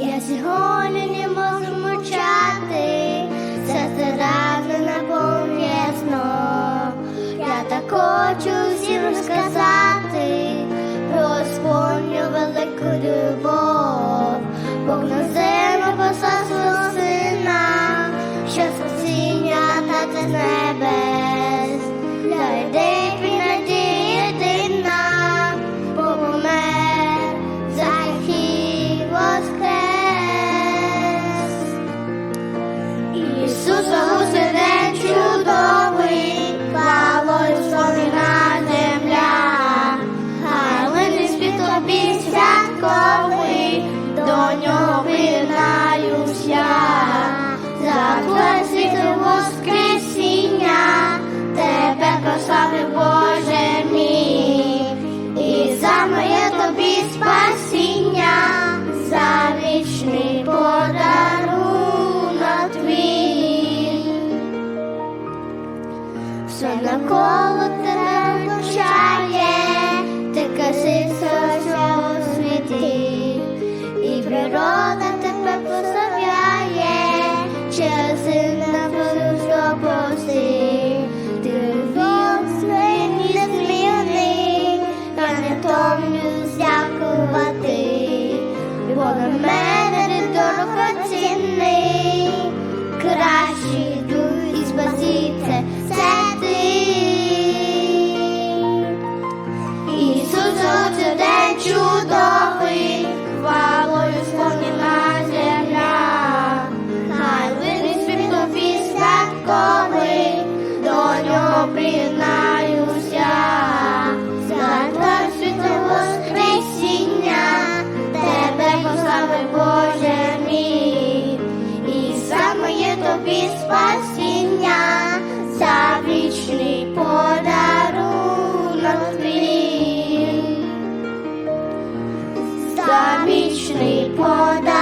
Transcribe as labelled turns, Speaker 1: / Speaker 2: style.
Speaker 1: Я сьогодні не можу мовчати, серце разом наповнює сно. Я так хочу всім розказати про спомню велику любов, Все навколо тебе вручає, ти касися всього світі, і природа тебе прославляє, через сина що прости. Ти любов свій незмінний, та не дякувати, бо на мене ти дорогоцінний, приєднаюся, за твоє воскресіння, тебе прославив Боже мій, і саме є тобі спасіння, за вічний подарунок твій, за вічний подарунок